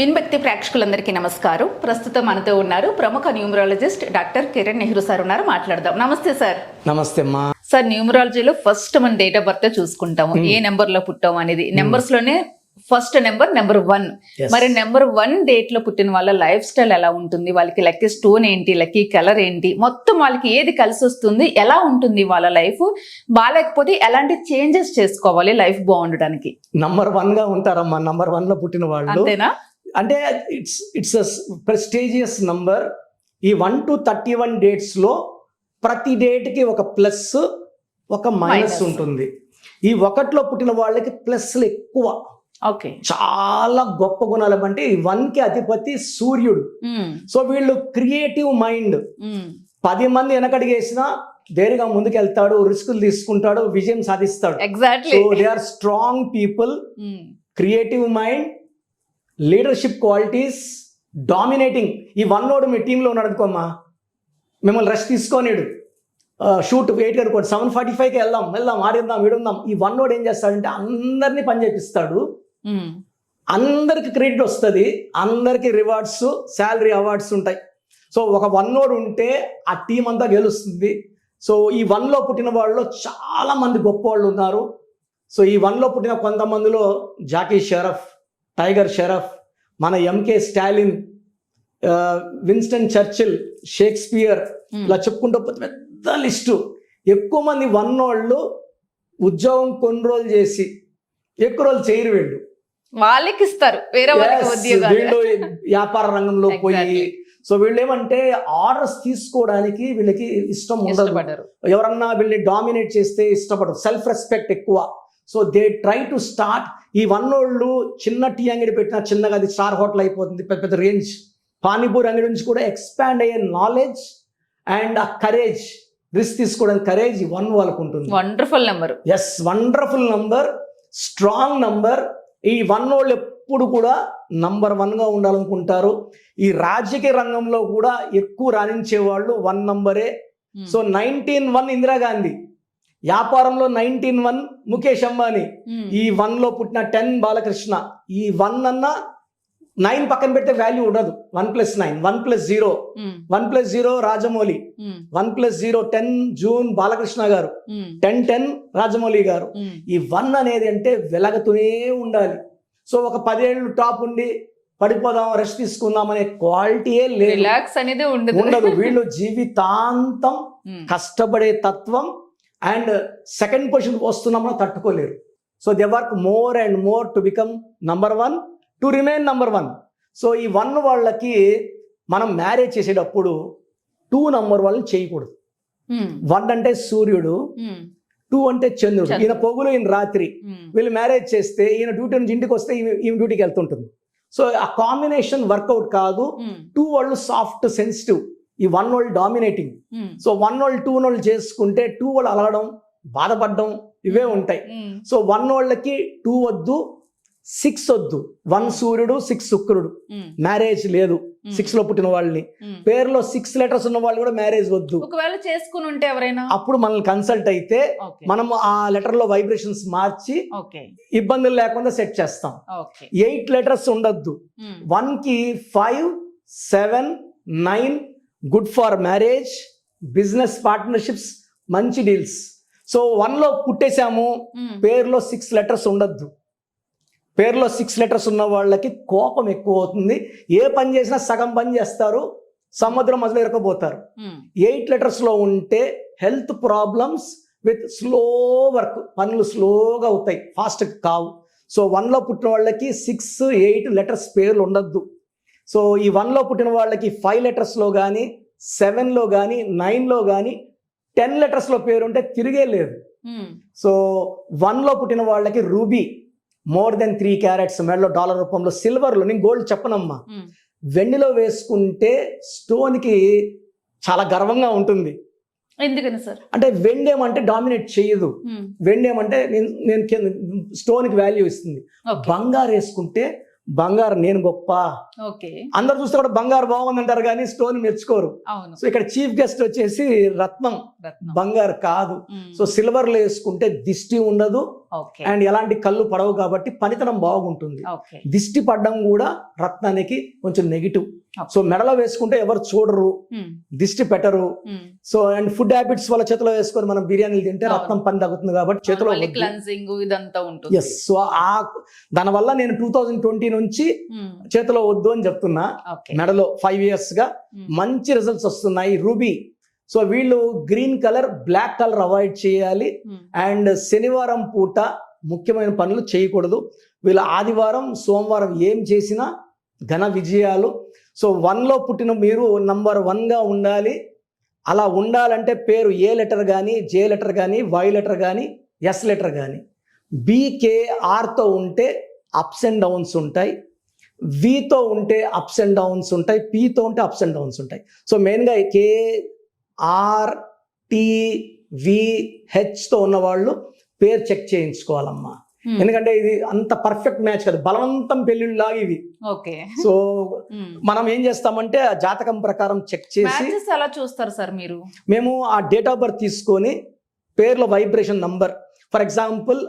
విన్భక్తి ప్రేక్షకులందరికీ నమస్కారం. ప్రస్తుతం మనతో ఉన్నారు ప్రముఖ numerologist doctor Kiran Nehru sir ఉన్నారు. మాట్లాడదాం. నమస్తే సార్. నమస్తే అమ్మా. సార్ న్యూమరాలజీలో ఫస్ట్ మన డేట్ ఆఫ్ బర్త్ చూసుకుంటాము. ఏ నెంబర్లో పుట్టాం అనేది. నెంబర్స్లోనే ఫస్ట్ నెంబర్ నెంబర్ వన్. మరి నెంబర్ వన్ డేట్లో పుట్టిన వాళ్ళ లైఫ్ స్టైల్ ఎలా ఉంటుంది? వాళ్ళకి లక్కీ స్టోన్ ఏంటి? లక్కీ కలర్ ఏంటి? మొత్తం వాళ్ళకి ఏది కలిసి వస్తుంది? ఎలా ఉంటుంది వాళ్ళ లైఫ్? బాగాలేకపోతే ఎలాంటి చేంజెస్ చేసుకోవాలి లైఫ్ బాగుండడానికి? నంబర్ వన్గా ఉంటారమ్మా. నంబర్ వన్లో పుట్టిన వాళ్ళు. అంతేనా? అంటే ఇట్స్ ఇట్స్ ప్రెస్టీజియస్ నంబర్ ఈ వన్ టు థర్టీ వన్ డేట్స్లో ప్రతి డేట్కి ఒక ప్లస్ ఒక మైనస్. ఉంటుంది. ఈ ఒకటిలో పుట్టిన వాళ్ళకి ప్లస్లు ఎక్కువ. ఓకే. చాలా గొప్ప గుణాలు. అంటే ఈ వన్కి అధిపతి సూర్యుడు. సో వీళ్ళు క్రియేటివ్ మైండ్ పది మంది వెనకడిగేసినా ధైర్యంగా ముందుకెళ్తాడు రిస్కులు తీసుకుంటాడు విజయం సాధిస్తాడు. Exactly so they are strong people creative mind leadership qualities dominating ఈ వన్ నోడు మీ టీంలో ఉన్నాడు అనుకోమ్మా. మిమ్మల్ని రెస్ట్ తీసుకోనిడు. షూట్ వెయిట్ అనుకోండి. సెవెన్ ఫార్టీ ఫైవ్కి వెళ్దాం వెళ్దాం ఆడిద్దాం వీడుందాం ఈ వన్ నోడ్ ఏం చేస్తాడంటే అందరినీ పని చేపిస్తాడు. అందరికి క్రెడిట్ వస్తుంది. అందరికి రివార్డ్స్ శాలరీ అవార్డ్స్ ఉంటాయి. సో ఒక వన్ నోడ్ ఉంటే ఆ టీం అంతా గెలుస్తుంది. సో ఈ వన్లో పుట్టిన వాళ్ళలో చాలా మంది గొప్ప వాళ్ళు ఉన్నారు. సో ఈ వన్లో పుట్టిన కొంతమందిలో జాకీ షరఫ్ టైగర్ షరఫ్ మన MK Stalin Winston Churchill Shakespeare ఇలా చెప్పుకుంటూ పోతే పెద్ద లిస్టు. ఎక్కువ మంది వన్ వాళ్ళు ఉద్యోగం కొన్ని రోజులు చేసి ఎక్కువ రోజులు చేయరు వీళ్ళు. వాళ్ళకి ఇస్తారు వేరే వాళ్ళకి వీళ్ళు వ్యాపార రంగంలో పోయి. సో వీళ్ళు ఏమంటే ఆర్డర్స్ తీసుకోవడానికి వీళ్ళకి ఇష్టం ఉండదు. ఎవరన్నా వీళ్ళని డామినేట్ చేస్తే ఇష్టపడరు. సెల్ఫ్ రెస్పెక్ట్ ఎక్కువ. So they try to start ఈ వన్ వాళ్ళు చిన్న టీ అంగడి పెట్టినా చిన్నగా అది స్టార్ హోటల్ అయిపోతుంది పెద్ద పెద్ద రేంజ్. పానీపూరి అంగడి నుంచి కూడా ఎక్స్పాండ్ అయ్యే నాలెడ్జ్ అండ్ ఆ కరేజ్ రిస్క్ తీసుకోవడానికి కరేజ్ వన్ వాళ్ళకు ఉంటుంది. Wonderful number S wonderful number strong number ఈ వన్ వాళ్ళు ఎప్పుడు కూడా నంబర్ వన్గా ఉండాలనుకుంటారు. ఈ రాజకీయ రంగంలో కూడా ఎక్కువ రాణించే వాళ్ళు వన్ నంబరే సో నైన్టీన్ వన్ ఇందిరాగాంధీ. వ్యాపారంలో నైన్టీన్ వన్ ముఖేష్ అంబానీ. ఈ వన్లో పుట్టిన టెన్ బాలకృష్ణ. ఈ వన్ అన్న నైన్ పక్కన పెడితే వాల్యూ ఉండదు. One plus nine one plus zero one plus zero Rajamouli. One plus zero ten June Balakrishna గారు. టెన్ టెన్ రాజమౌళి గారు. ఈ వన్ అనేది అంటే వెలగతూనే ఉండాలి. సో ఒక పదేళ్ళు టాప్ ఉండి పడిపోదాం రెస్ట్ తీసుకుందాం అనే క్వాలిటీయే లేదు. రిలాక్స్ అనేది ఉండదు. ఉండదు. వీళ్ళు జీవితాంతం. కష్టపడే తత్వం అండ్ సెకండ్ పొజిషన్ వస్తున్నామని తట్టుకోలేరు so they work more and more to become number one to remain number one so ఈ వన్ వాళ్ళకి మనం మ్యారేజ్ చేసేటప్పుడు టూ నంబర్ వాళ్ళని చేయకూడదు. వన్ అంటే సూర్యుడు. టూ అంటే చంద్రుడు. ఈయన పొగులు ఈయన రాత్రి ఉమ్. వీళ్ళు మ్యారేజ్ చేస్తే ఈయన డ్యూటీ నుంచి ఇంటికి వస్తే ఈమె డ్యూటీకి వెళ్తుంటుంది సో ఆ కాంబినేషన్ వర్కౌట్ కాదు. టూ వాళ్ళు సాఫ్ట్ సెన్సిటివ్ ఈ వన్ వాళ్ళు డామినేటింగ్. ఉమ్. సో వన్ వాళ్ళు టూ వాళ్ళు చేసుకుంటే టూ వాళ్ళు అలగడం బాధపడడం ఇవే ఉంటాయి. ఉమ్. సో వన్ వాళ్ళకి టూ వద్దు సిక్స్ వద్దు. వన్ సూర్యుడు సిక్స్ శుక్రుడు. మ్యారేజ్ లేదు. సిక్స్లో పుట్టిన వాళ్ళని. పేరులో సిక్స్ లెటర్స్ ఉన్న వాళ్ళు కూడా మ్యారేజ్ వద్దు. ఒకవేళ చేసుకుని ఉంటే ఎవరైనా? అప్పుడు మనల్ని కన్సల్ట్ అయితే మనం ఆ లెటర్లో వైబ్రేషన్స్ మార్చి ఇబ్బందులు లేకుండా సెట్ చేస్తాం. ఎయిట్ లెటర్స్ ఉండొద్దు. వన్కి five seven nine good for marriage business partnerships మంచి డీల్స్. సో వన్లో పుట్టేశాము. పేరులో సిక్స్ లెటర్స్ ఉండొద్దు. పేరులో సిక్స్ లెటర్స్ ఉన్న వాళ్ళకి కోపం ఎక్కువ అవుతుంది. ఏ పని చేసినా సగం పని చేస్తారు సముద్రం మొదలు ఇరకపోతారు. ఎయిట్ లెటర్స్లో ఉంటే health problems with slow work పనులు స్లోగా అవుతాయి ఫాస్ట్ కావు. సో వన్లో పుట్టిన వాళ్ళకి సిక్స్ ఎయిట్ లెటర్స్ పేర్లు ఉండొద్దు. సో ఈ వన్లో పుట్టిన వాళ్ళకి ఫైవ్ లెటర్స్లో కానీ సెవెన్లో కానీ నైన్లో కానీ టెన్ లెటర్స్లో పేరు ఉంటే తిరిగే లేదు. ఉమ్. సో వన్లో పుట్టిన వాళ్ళకి ruby more than three carats మెడలో డాలర్ రూపంలో సిల్వర్లో నేను గోల్డ్ చెప్పనమ్మా. ఉమ్. వెండిలో వేసుకుంటే స్టోన్కి చాలా గర్వంగా ఉంటుంది. ఎందుకని సార్? అంటే వెండి ఏమంటే డామినేట్ చేయదు. ఉమ్. వెండి ఏమంటే నేను నేను స్టోన్కి వాల్యూ ఇస్తుంది. బంగారు వేసుకుంటే బంగారు నేను గొప్ప. అందరు చూస్తే కూడా బంగారు బాగుందంటారు కానీ స్టోన్ మెచ్చుకోరు. సో ఇక్కడ చీఫ్ గెస్ట్ వచ్చేసి రత్నం. బంగారు కాదు. సో సిల్వర్లో వేసుకుంటే దిష్టి ఉండదు. అండ్ ఎలాంటి కళ్ళు పడవు కాబట్టి పనితనం బాగుంటుంది. దిష్టి పడడం కూడా రత్నానికి కొంచెం నెగిటివ్. సో మెడలో వేసుకుంటే ఎవరు చూడరు ఉమ్. దిష్టి పెట్టరు um. So and food habits వాళ్ళ చేతిలో వేసుకొని మనం బిర్యానీలు తింటే. రత్నం పని తగ్గుతుంది కాబట్టి చేతిలో మళ్ళీ క్లన్సింగ్ ఇదంతా ఉంటుంది ఎస్ సో ఆ దానివల్ల నేను టూ థౌజండ్ ట్వంటీ నుంచి ఉమ్. చేతిలో వద్దు అని చెప్తున్నా మెడలో ఫైవ్ ఇయర్స్గా. మంచి రిజల్ట్స్ వస్తున్నాయి రూబీ సో వీళ్ళు green colour black colour avoid చేయాలి. అండ్ శనివారం పూట ముఖ్యమైన పనులు చేయకూడదు వీళ్ళ ఆదివారం సోమవారం ఏం చేసినా ఘన విజయాలు సో వన్లో పుట్టిన మీరు నంబర్ వన్గా ఉండాలి. అలా ఉండాలంటే పేరు ఏ లెటర్ కానీ జే లెటర్ కానీ వై లెటర్ కానీ ఎస్ లెటర్ కానీ బీకేఆర్తో ఉంటే అప్స్ అండ్ డౌన్స్ ఉంటాయి. వితో ఉంటే అప్స్ అండ్ డౌన్స్ ఉంటాయి. పీతో ఉంటే అప్స్ అండ్ డౌన్స్ ఉంటాయి. సో మెయిన్గా కే ఆర్ టి వి హెచ్తో ఉన్న వాళ్ళు పేరు చెక్ చేయించుకోవాలమ్మా. ఎందుకంటే ఇది అంత పర్ఫెక్ట్ మ్యాచ్ కదా. బలవంతం పెళ్ళిళ్ళలాగా ఇవి ఓకే. సో ఉమ్. మనం ఏం చేస్తామంటే ఆ జాతకం ప్రకారం చెక్ చేసి ఎలా చూస్తారు సార్ మీరు? మేము ఆ డేట్ ఆఫ్ బర్త్ తీసుకొని పేర్ల వైబ్రేషన్ నంబర్ ఫర్ ఎగ్జాంపుల్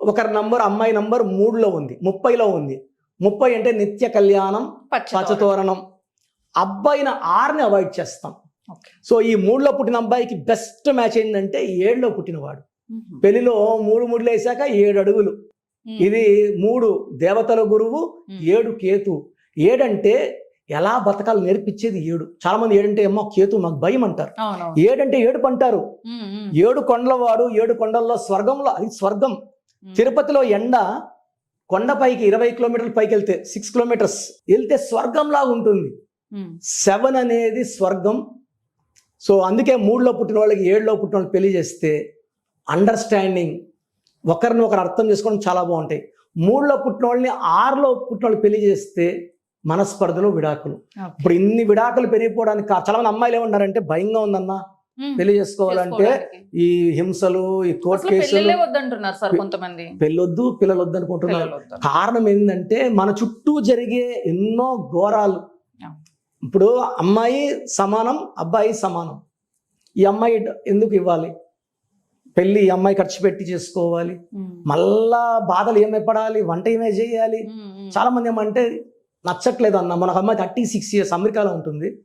ఒకరి నంబర్ అమ్మాయి నంబర్ మూడులో ఉంది ముప్పైలో ఉంది. ముప్పై అంటే నిత్య కళ్యాణం పచ్చ పచ్చతోరణం. అబ్బాయిని ఆర్ని అవాయిడ్ చేస్తాం. సో ఈ మూడులో పుట్టిన అబ్బాయికి బెస్ట్ మ్యాచ్ ఏంటంటే ఏడులో పుట్టినవాడు. పెళ్ళిలో మూడు మూడులు వేసాక ఏడు అడుగులు. ఇది మూడు దేవతల గురువు. ఏడు కేతు. ఏడంటే ఎలా బతకాలి నేర్పించేది ఏడు. చాలా మంది ఏడంటే ఏమో కేతు మాకు భయం అంటారు. ఏడంటే ఏడుపు అంటారు. ఏడు కొండలవాడు ఏడు కొండల్లో స్వర్గంలో అది స్వర్గం. తిరుపతిలో ఎండ కొండపైకి ఇరవై కిలోమీటర్ల పైకి వెళ్తే సిక్స్ కిలోమీటర్స్ వెళ్తే స్వర్గంలాగా ఉంటుంది. సెవెన్ అనేది స్వర్గం. సో అందుకే మూడులో పుట్టిన వాళ్ళకి ఏడులో పుట్టిన వాళ్ళు పెళ్ళి చేస్తే అండర్స్టాండింగ్ ఒకరిని ఒకరు అర్థం చేసుకోవడం చాలా బాగుంటాయి మూడులో పుట్టిన వాళ్ళని ఆరులో పుట్టిన వాళ్ళు పెళ్ళి చేస్తే మనస్పర్ధలు విడాకులు. ఇప్పుడు ఇన్ని విడాకులు పెరిగిపోవడానికి చాలా మంది అమ్మాయిలు ఏమన్నారంటే భయంగా ఉందన్న. పెళ్ళి చేసుకోవాలంటే. ఈ హింసలు ఈ కోర్టు కేసులు పెళ్ళిళ్ళే వద్దంటున్నారు సార్ కొంతమంది పెళ్ళొద్దు పిల్లలు వద్దు అనుకుంటున్నారు. కారణం ఏంటంటే మన చుట్టూ జరిగే ఎన్నో ఘోరాలు. ఇప్పుడు అమ్మాయి సమానం అబ్బాయి సమానం ఈ అమ్మాయి ఎందుకు ఇవ్వాలి పెళ్ళి అమ్మాయి ఖర్చు పెట్టి చేసుకోవాలి. మళ్ళా బాధలు ఏమే పడాలి వంట ఏమే చేయాలి. చాలా మంది ఏమంటే నచ్చట్లేదు అన్న మన అమ్మాయి థర్టీ సిక్స్ ఇయర్స్ అమెరికాలో ఉంటుంది.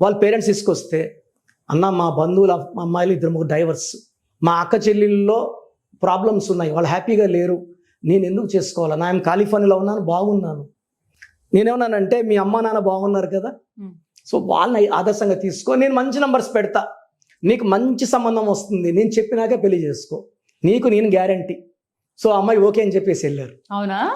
వాళ్ళ పేరెంట్స్ తీసుకొస్తే అన్న మా బంధువుల అమ్మాయిలు ఇద్దరు ముగ్గురు డైవర్స్. మా అక్క చెల్లెళ్ళలో ప్రాబ్లమ్స్ ఉన్నాయి. వాళ్ళు హ్యాపీగా లేరు. నేను ఎందుకు చేసుకోవాలి? నా కాలిఫోర్నియాలో ఉన్నాను బాగున్నాను. నేనేమన్నానంటే మీ అమ్మ నాన్న బాగున్నారు కదా. సో వాళ్ళని ఆదర్శంగా తీసుకో. నేను మంచి నంబర్స్ పెడతా. నీకు మంచి సంబంధం వస్తుంది. నేను చెప్పినాకే పెళ్ళి చేసుకో. నీకు నేను గ్యారంటీ. సో అమ్మాయి ఓకే అని చెప్పేసి వెళ్ళారు. అవునా?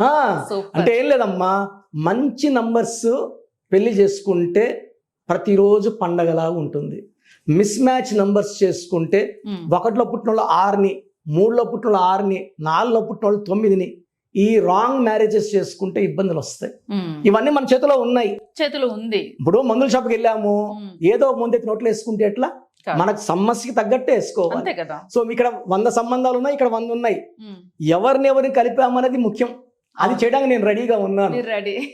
అంటే ఏం లేదమ్మా. మంచి నంబర్స్ పెళ్ళి చేసుకుంటే ప్రతిరోజు పండగలాగా ఉంటుంది. మిస్ మ్యాచ్ నంబర్స్ చేసుకుంటే. ఒకటిలో పుట్టిన వాళ్ళు ఆరుని మూడులో పుట్టిన వాళ్ళు ఆరుని నాలుగులో పుట్టిన వాళ్ళు తొమ్మిదిని ఈ రాంగ్ మ్యారేజెస్ చేసుకుంటే ఇబ్బందులు వస్తాయి. ఇవన్నీ మన చేతిలో ఉన్నాయి. చేతిలో ఉంది. ఇప్పుడు మందుల షాప్కి వెళ్ళాము. ఏదో ముందెత్తి నోట్లు వేసుకుంటే ఎట్లా. మనకు సమస్యకి తగ్గట్టే వేసుకోవాలి. సో ఇక్కడ వంద సంబంధాలు ఉన్నాయి ఇక్కడ వంద ఉన్నాయి. ఎవరిని ఎవరిని కలిపామనేది ముఖ్యం. అది. చేయడానికి నేను రెడీగా ఉన్నాను.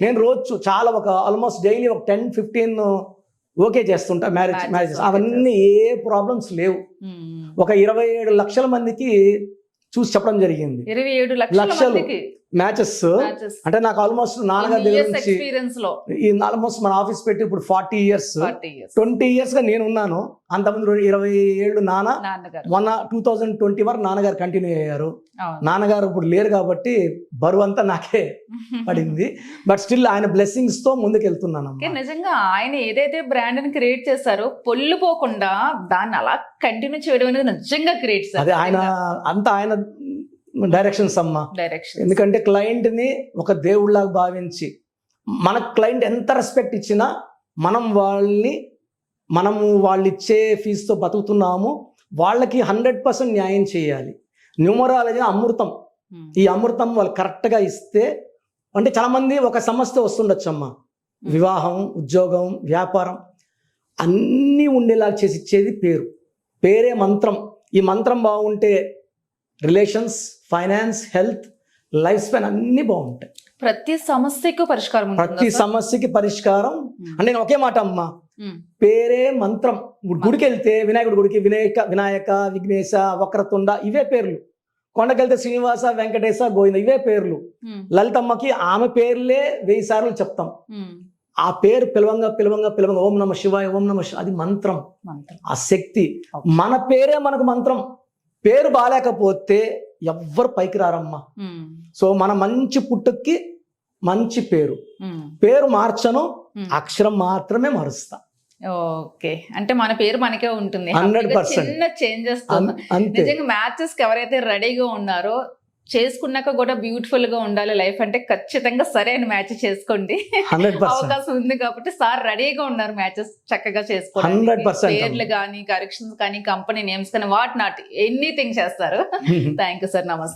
నేను రోజు చాలా ఒక ఆల్మోస్ట్ డైలీ ఒక టెన్ ఫిఫ్టీన్ ఓకే చేస్తుంటా మ్యారేజ్ మ్యారేజెస్ అవన్నీ ఏ ప్రాబ్లమ్స్ లేవు. ఒక ఇరవై ఏడు లక్షల మందికి చూసి చెప్పడం జరిగింది. ఇరవై ఏడు లక్షల మ్యాచెస్ అంటే నాకు ఆల్మోస్ట్ నాన్నగారి దగ్గర నుంచి ఈ ఆల్మోస్ట్ మన ఆఫీస్ పెట్టి ఇప్పుడు ఫార్టీ ఇయర్స్ ట్వంటీ ఇయర్స్గా నేను ఉన్నాను. అంతమంది ఇరవై ఏళ్ళు నాన్న. మొన్న టూ థౌజండ్ ట్వంటీ వరకు నాన్నగారు కంటిన్యూ అయ్యారు. నాన్నగారు ఇప్పుడు లేరు కాబట్టి బరువు అంతా నాకే పడింది. బట్ స్టిల్ ఆయన బ్లెస్సింగ్స్తో ముందుకు వెళ్తున్నాను నిజంగా ఆయన ఏదైతే బ్రాండ్ని క్రియేట్ చేశారో పొల్లు పోకుండా దాన్ని అలా కంటిన్యూ చేయడం అనేది నిజంగా క్రియేట్ అదే ఆయన అంతా ఆయన డైరెక్షన్స్ అమ్మా. డైరెక్షన్ ఎందుకంటే client ని ఒక దేవుళ్ళలాగా భావించి మన క్లయింట్ ఎంత రెస్పెక్ట్ ఇచ్చినా మనం వాళ్ళని మనము వాళ్ళు ఇచ్చే ఫీజుతో బతుకుతున్నాము వాళ్ళకి హండ్రెడ్ పర్సెంట్ న్యాయం చేయాలి. న్యూమరాలజీ అమృతం. ఈ అమృతం వాళ్ళు కరెక్ట్గా ఇస్తే అంటే చాలామంది ఒక సమస్య వస్తుండొచ్చమ్మా. వివాహం ఉద్యోగం వ్యాపారం అన్నీ ఉండేలా చేసి ఇచ్చేది పేరు. పేరే మంత్రం. ఈ మంత్రం బాగుంటే relations finance health life span అన్నీ బాగుంటాయి. ప్రతి సమస్యకు పరిష్కారం ప్రతి? సమస్యకి పరిష్కారం. అంటే నేను ఒకే మాట అమ్మా. పేరే మంత్రం. గుడికి వెళ్తే వినాయకుడి గుడికి వినాయక వినాయక విఘ్నేశ వక్రతుండ ఇవే పేర్లు. కొండకెళ్తే శ్రీనివాస వెంకటేశ గోవింద ఇవే పేర్లు. లలితమ్మకి ఆమె పేర్లే వెయ్యి సార్లు చెప్తాం. ఆ పేరు పిలవంగా పిలవంగా పిలవంగా ఓం నమ శివాయ ఓం నమ అది మంత్రం. ఆ శక్తి. మన పేరే మనకు మంత్రం. పేరు బాలేకపోతే ఎవ్వరు పైకి రారమ్మా. సో మన మంచి పుట్టుకి మంచి పేరు. పేరు మార్చను. అక్షరం మాత్రమే మారుస్తా. ఓకే. అంటే మన పేరు మనకే ఉంటుంది. 100% హ్యాపీగా చిన్న చేంజెస్ నిజంగా మ్యాచెస్కి ఎవరైతే రెడీగా ఉన్నారో చేసుకున్నాక కూడా బ్యూటిఫుల్గా ఉండాలి లైఫ్ అంటే ఖచ్చితంగా సరైన మ్యాచ్ చేసుకోండి. అవకాశం ఉంది కాబట్టి సార్ రెడీగా ఉన్నారు మ్యాచెస్ చక్కగా 100% చేసుకోవడానికి అమ్మా. పేర్లు కానీ కరెక్షన్స్ కానీ కంపెనీ నేమ్స్ కానీ వాట్ నాట్ ఎనీథింగ్ చేస్తారు. థ్యాంక్ యూ సార్ నమస్తే